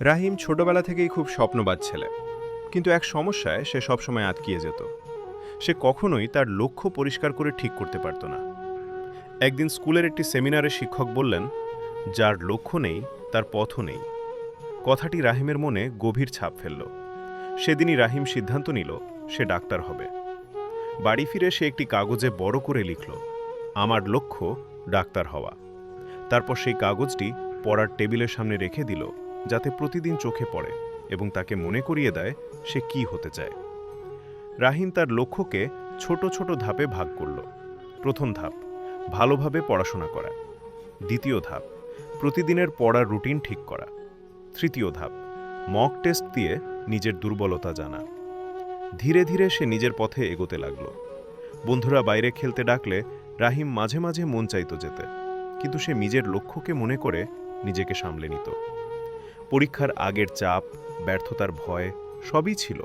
রাহিম ছোটবেলা থেকেই খুব স্বপ্নবাদ ছেলে। কিন্তু এক সমস্যায় সে সবসময় আটকিয়ে যেত। সে কখনোই তার লক্ষ্য পরিষ্কার করে ঠিক করতে পারত না। একদিন স্কুলের একটি সেমিনারে শিক্ষক বললেন, যার লক্ষ্য নেই, তার পথও নেই। কথাটি রাহিমের মনে গভীর ছাপ ফেলল। সেদিনই রাহিম সিদ্ধান্ত নিল, সে ডাক্তার হবে। বাড়ি ফিরে সে একটি কাগজে বড় করে লিখল, আমার লক্ষ্য ডাক্তার হওয়া। তারপর সেই কাগজটি পড়ার টেবিলের সামনে রেখে দিল। যাতে প্রতিদিন চোখে পড়ে এবং তাকে মনে করিয়ে দেয় সে কি হতে চায়। রাহিম তার লক্ষ্যকে ছোট ছোট ধাপে ভাগ করল। প্রথম ধাপ, ভালোভাবে পড়াশোনা করা। দ্বিতীয় ধাপ, প্রতিদিনের পড়ার রুটিন ঠিক করা। তৃতীয় ধাপ, মক টেস্ট দিয়ে নিজের দুর্বলতা জানা। ধীরে ধীরে সে নিজের পথে এগোতে লাগল। বন্ধুরা বাইরে খেলতে ডাকলে রাহিম মাঝে মাঝে মন চাইত যেতে, কিন্তু সে নিজের লক্ষ্যকে মনে করে নিজেকে সামলে নিত। পরীক্ষার আগের চাপ, ব্যর্থতার ভয় সবই ছিল,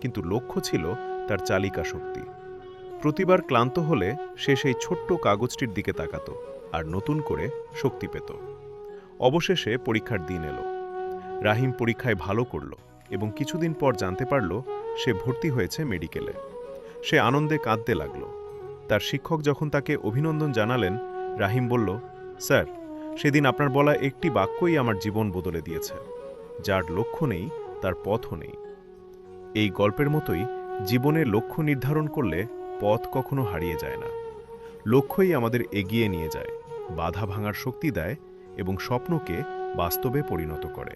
কিন্তু লক্ষ্য ছিল তার চালিকা শক্তি। প্রতিবার ক্লান্ত হলে সে সেই ছোট্ট কাগজটির দিকে তাকাত আর নতুন করে শক্তি পেত। অবশেষে পরীক্ষার দিন এলো। রাহিম পরীক্ষায় ভালো করল এবং কিছুদিন পর জানতে পারল সে ভর্তি হয়েছে মেডিকেলে। সে আনন্দে কাঁদতে লাগল। তার শিক্ষক যখন তাকে অভিনন্দন জানালেন, রাহিম বলল, স্যার সেদিন আপনার বলা একটি বাক্যই আমার জীবন বদলে দিয়েছে, যার লক্ষ্য নেই, তার পথও নেই। এই গল্পের মতোই জীবনের লক্ষ্য নির্ধারণ করলে পথ কখনো হারিয়ে যায় না। লক্ষ্যই আমাদের এগিয়ে নিয়ে যায়, বাধা ভাঙার শক্তি দেয় এবং স্বপ্নকে বাস্তবে পরিণত করে।